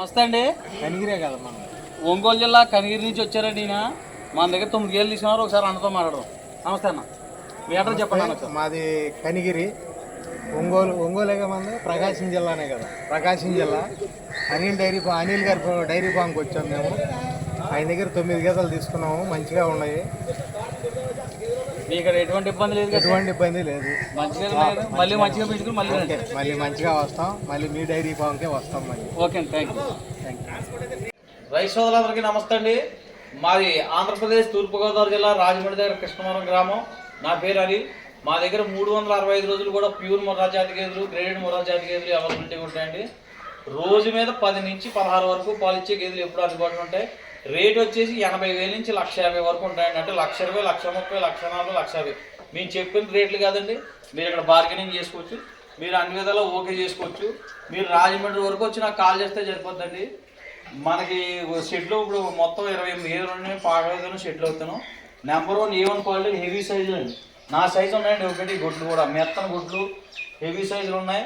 నమస్తే అండి. కనిగిరే కదా మనం. ఒంగోలు జిల్లా కనిగిరి నుంచి వచ్చారండి ఈయన. మన దగ్గర తొమ్మిది వేలు తీసుకున్నారు ఒకసారి అన్నతో మాట్లాడదాం. నమస్తే అన్న. మీ అడ్రస్ చెప్పండి అన్న ఒకసారి. మాది కనిగిరి. ఒంగోలు ఒంగోలేగా మంది ప్రకాశం జిల్లానే కదా. ప్రకాశం జిల్లా. అనిల్ డైరీ ఫా- అనిల్ గారి ఫా- డైరీ ఫామ్కి వచ్చాం మేము. ఆయన దగ్గర తొమ్మిది గీతలు తీసుకున్నాము మంచిగా ఉన్నాయి. ఇక్కడ ఎటువంటి ఇబ్బంది లేదు కదా ఎటువంటి ఇబ్బంది లేదు. మంచిగా లేదు. మళ్ళీ మంచిగా పెట్టుకుని మళ్ళీ మళ్ళీ మంచిగా వస్తాం. మళ్ళీ మీ డైరీ ఫామ్కే వస్తాం మళ్ళీ. ఓకే థ్యాంక్ యూ రైతు సోదరులందరికీ నమస్తే అండి. మాది ఆంధ్రప్రదేశ్ తూర్పుగోదావరి జిల్లా రాజమండ్రి దగ్గర కృష్ణవరం గ్రామం. నా పేరు అనిల్. మా దగ్గర మూడు వందల అరవై ఐదు రోజులు కూడా ప్యూర్ మొర్రా జాతి గేదెలు గ్రేడెడ్ మొర్రా జాతి గేదెలు అవైలబిలిటీ ఉంటాయండి. రోజు మీద పది నుంచి పదహారు వరకు పాలిచ్చే గేదెలు ఎప్పుడు అందుబాటులో ఉంటాయి. రేట్ వచ్చేసి ఎనభై వేల నుంచి లక్ష యాభై వరకు ఉంటాయండి. అంటే లక్ష ఇరవై లక్ష ముప్పై లక్ష నలభై లక్ష యాభై. మేము చెప్పిన రేట్లు కాదండి. మీరు ఇక్కడ బార్గెనింగ్ చేసుకోవచ్చు. మీరు అన్ని విధాలా ఓకే చేసుకోవచ్చు. మీరు రాజమండ్రి వరకు వచ్చి నాకు కాల్ చేస్తే సరిపోద్దండి. మనకి షెడ్లు ఇప్పుడు మొత్తం ఇరవై ఎనిమిది ఏళ్ళు ఉన్నాయి. పాగలుగాను షెడ్లు అవుతాను number one A one quality heavy size అండి. నా సైజు ఉన్నాయండి. ఒకటి గుడ్లు కూడా. మెత్తన గుడ్లు హెవీ సైజులు ఉన్నాయి.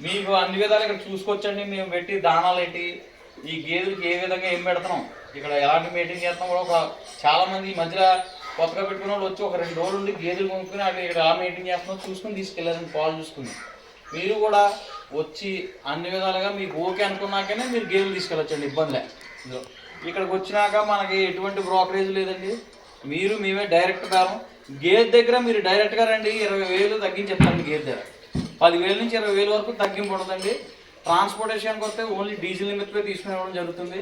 మీకు అన్ని విధాలు ఇక్కడ చూసుకోవచ్చండి. మేము పెట్టి దానాలు పెట్టి ఈ గేదెలకి ఏ విధంగా ఏం పెడుతున్నాం ఇక్కడ ఎలాంటి మెయింటైన్ చేస్తున్నాం కూడా ఒక చాలా మంది ఈ మధ్యలో కొత్తగా పెట్టుకున్న వాళ్ళు వచ్చి ఒక రెండు రోజులు ఉండి గేదెలు కొనుక్కుని అక్కడ ఇక్కడ ఎలా మెయింటైన్ చేస్తున్నాం చూసుకుని తీసుకెళ్ళారండి పాలు చూసుకుని. మీరు కూడా వచ్చి అన్ని విధాలుగా మీకు ఓకే అనుకున్నాకనే మీరు గేదెలు తీసుకెళ్ళొచ్చండి ఇబ్బందిలే. ఇక్కడికి వచ్చినాక మనకి ఎటువంటి బ్రోకరేజ్ లేదండి. మీరు మేమే డైరెక్ట్ కారం గేదె దగ్గర మీరు డైరెక్ట్గా రండి ఇరవై వేలు తగ్గించేస్తాండి గేదె దగ్గర. పదివేల నుంచి ఇరవై వేల వరకు తగ్గింపు ఉండదండి. ట్రాన్స్పోర్టేషన్కి వస్తే ఓన్లీ డీజిల్ నిమిత్తమే తీసుకుని జరుగుతుంది.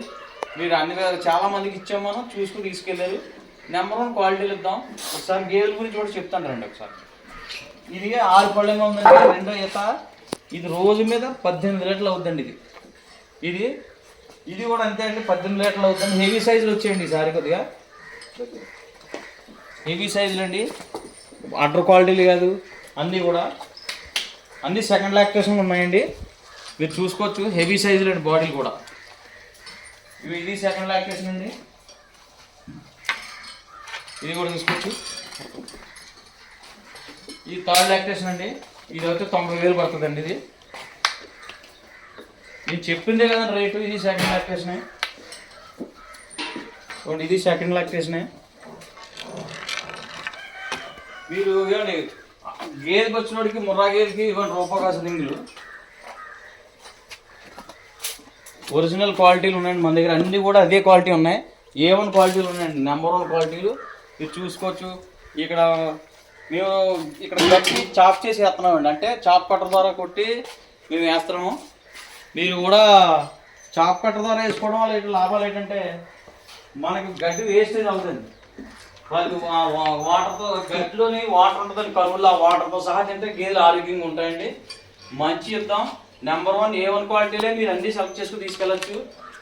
మీరు అన్ని చాలా మందికి ఇచ్చాం మనం చూసుకుని తీసుకెళ్ళారు. నెంబర్ వన్ క్వాలిటీలు ఇద్దాం. ఒకసారి గేదెల గురించి కూడా చెప్తాను రండి ఒకసారి. ఇది ఆరు పళ్ళంగా ఉందండి రెండో ఈత. ఇది రోజు మీద పద్దెనిమిది లీటర్లు అవుతుందండి ఇది. ఇది ఇది కూడా అంతే అండి పద్దెనిమిది లీటర్లు అవుతుంది హెవీ సైజులు వచ్చేయండి ఈసారి కొద్దిగా. హెవీ సైజులు అండి. అటర్ క్వాలిటీలు కాదు అన్నీ కూడా. అన్నీ సెకండ్ లాక్టేషన్ ఉన్నాయండి. మీరు చూసుకోవచ్చు హెవీ సైజులు అండి బాడీలు కూడా. ఇవి ఇది సెకండ్ లాక్టేషన్ అండి. ఇది కూడా చూసుకోవచ్చు. ఇది థర్డ్ లాక్టేషన్ అండి. ఇది అయితే తొంభై వేలు పడుతుందండి ఇది. నేను చెప్పిందే కదా రేటు ఇది సెకండ్ లాక్టేషనే చూడండి ఇది సెకండ్ లాక్టేషనే మీరు ఇవ్వండి గేదెకి వచ్చినోడికి ముర్రా గేదెకి ఇవ్వండి రూపాకాసు దింగులు ఒరిజినల్ క్వాలిటీలు ఉన్నాయండి మన దగ్గర. అన్నీ కూడా అదే క్వాలిటీ ఉన్నాయి. ఏ వన్ క్వాలిటీలు ఉన్నాయండి. నెంబర్ వన్ క్వాలిటీలు. మీరు చూసుకోవచ్చు. ఇక్కడ మేము ఇక్కడ కట్టి చాప్ చేసి వేస్తున్నామండి. అంటే చాప్ కట్టర్ ద్వారా కొట్టి మేము వేస్తున్నాము. మీరు కూడా చాప్ కట్టర్ ద్వారా వేసుకోవడం వల్ల ఇట్లా లాభాలు ఏంటంటే మనకి గడ్డి వేస్టేజ్ అవుతుంది. వాళ్ళు వాటర్తో గడ్డిలోని వాటర్ ఉంటుందని కరువులు ఆ వాటర్తో సహా తింటే గేదెలు ఆరోగ్యంగా ఉంటాయండి. మంచి ఇద్దాం. నెంబర్ వన్ ఏ వన్ క్వాలిటీలే మీరు అన్ని సెలెక్ట్ చేసుకుని తీసుకెళ్ళచ్చు.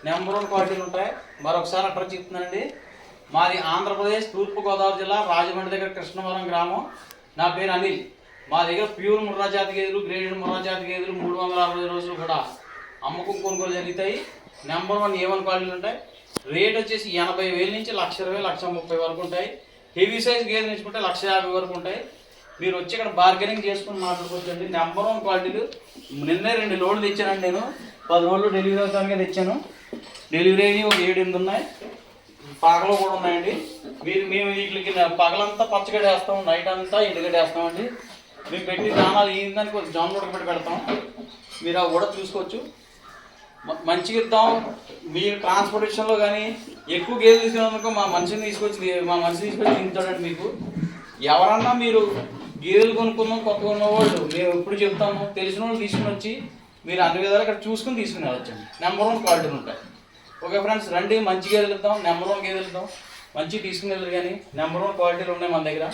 నెంబర్ వన్ క్వాలిటీలు ఉంటాయి. మరొకసారి అడ్రస్ చెప్తున్నానండి. మాది ఆంధ్రప్రదేశ్ తూర్పుగోదావరి జిల్లా రాజమండ్రి దగ్గర కృష్ణవరం గ్రామం. నా పేరు అనిల్. మా దగ్గర ప్యూర్ ముర్రా జాతి గేదెలు గ్రేడెడ్ ముర్రా జాతి గేదెలు మూడు వందల అరవై రోజులు కూడా అమ్మకం కొనుగోలు జరుగుతాయి. నెంబర్ వన్ ఏ వన్ క్వాలిటీలు ఉంటాయి. రేట్ వచ్చేసి ఎనభై వేల నుంచి లక్ష ఇరవై లక్ష ముప్పై వరకు ఉంటాయి. హెవీ సైజ్ గేదె నుంచుకుంటే లక్ష యాభై వరకు ఉంటాయి. మీరు వచ్చి ఇక్కడ బార్గెనింగ్ చేసుకుని మాట్లాడుకోవచ్చండి. నెంబర్ వన్ క్వాలిటీలు నిన్నే రెండు లోడ్లు తెచ్చానండి నేను. పది రోజులు డెలివరీ అవుతానికే తెచ్చాను. డెలివరీ అయ్యి ఒక ఏడు ఎనిమిది ఉన్నాయి. పగలు కూడా ఉన్నాయండి. మీరు మేము వీటికి పగలంతా పచ్చగడ్డ వేస్తాం నైట్ అంతా ఎండుగడ్డ వేస్తామండి మేము పెట్టి దానాలు ఈ దానికి కొంచెం కూడా పెట్టి పెడతాం. మీరు అవి కూడా చూసుకోవచ్చు. మంచిగా ఇద్దాం. మీరు ట్రాన్స్పోర్టేషన్లో కానీ ఎక్కువ గేదెలు తీసుకున్నందుకు మా మనిషిని తీసుకొచ్చి మా మనిషిని తీసుకొచ్చి తింటాడండి మీకు. ఎవరన్నా మీరు గేదెలు కొనుక్కున్నాం కొత్త కొన్నవాళ్ళు మేము ఎప్పుడు చెప్తాము తెలిసిన వాళ్ళు తీసుకుని వచ్చి మీరు అన్ని విధాలు ఇక్కడ చూసుకుని తీసుకుని వెళ్ళొచ్చండి నెంబర్ వన్ క్వాలిటీలు ఉంటాయి ఓకే ఫ్రెండ్స్ రండి మంచి గేదెలు ఇద్దాం. నెంబర్ వన్ గేదెలు ఇద్దాం. మంచి తీసుకుని వెళ్ళరు కానీ నెంబర్ వన్ క్వాలిటీలు ఉన్నాయి మన దగ్గర.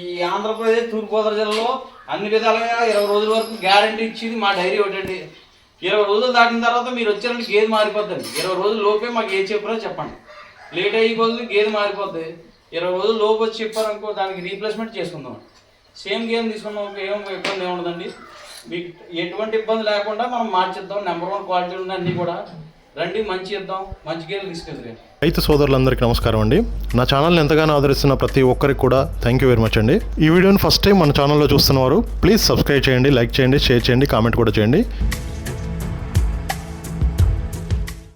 ఈ ఆంధ్రప్రదేశ్ తూర్పుగోదావరి జిల్లాలో అన్ని విధాలుగా ఇరవై రోజుల వరకు గ్యారంటీ ఇచ్చింది మా డైరీ ఒకటండి ఇరవై రోజులు దాటిన తర్వాత మీరు వచ్చారంటే గేదె మారిపోద్దండి. ఇరవై రోజుల లోపే మాకు ఏది చెప్పారో చెప్పండి. లేట్ అయ్యి కొద్ది గేదె మారిపోద్ది. ఇరవై రోజులు లోపు వచ్చి చెప్పారనుకో దానికి రీప్లేస్మెంట్ చేసుకుందాం. సేమ్ గేమ్ తీసుకున్నాం ఏం ఇబ్బంది ఏముండదండి మీకు ఎటువంటి ఇబ్బంది లేకుండా మనం మార్చిద్దాం. నెంబర్ వన్ క్వాలిటీ ఉన్న అన్నీ కూడా. రండి మంచి ఇద్దాం మంచి గేమ్ తీసుకెళ్ళి రైతు సోదరులందరికీ నమస్కారం అండి. నా ఛానల్ని ఎంతగానో ఆదరిస్తున్న ప్రతి ఒక్కరికి కూడా థ్యాంక్ యూ వెరీ మచ్ అండి. ఈ వీడియోని ఫస్ట్ టైం మన ఛానల్లో చూస్తున్నవారు ప్లీజ్ సబ్స్క్రైబ్ చేయండి లైక్ చేయండి షేర్ చేయండి కామెంట్ కూడా చేయండి.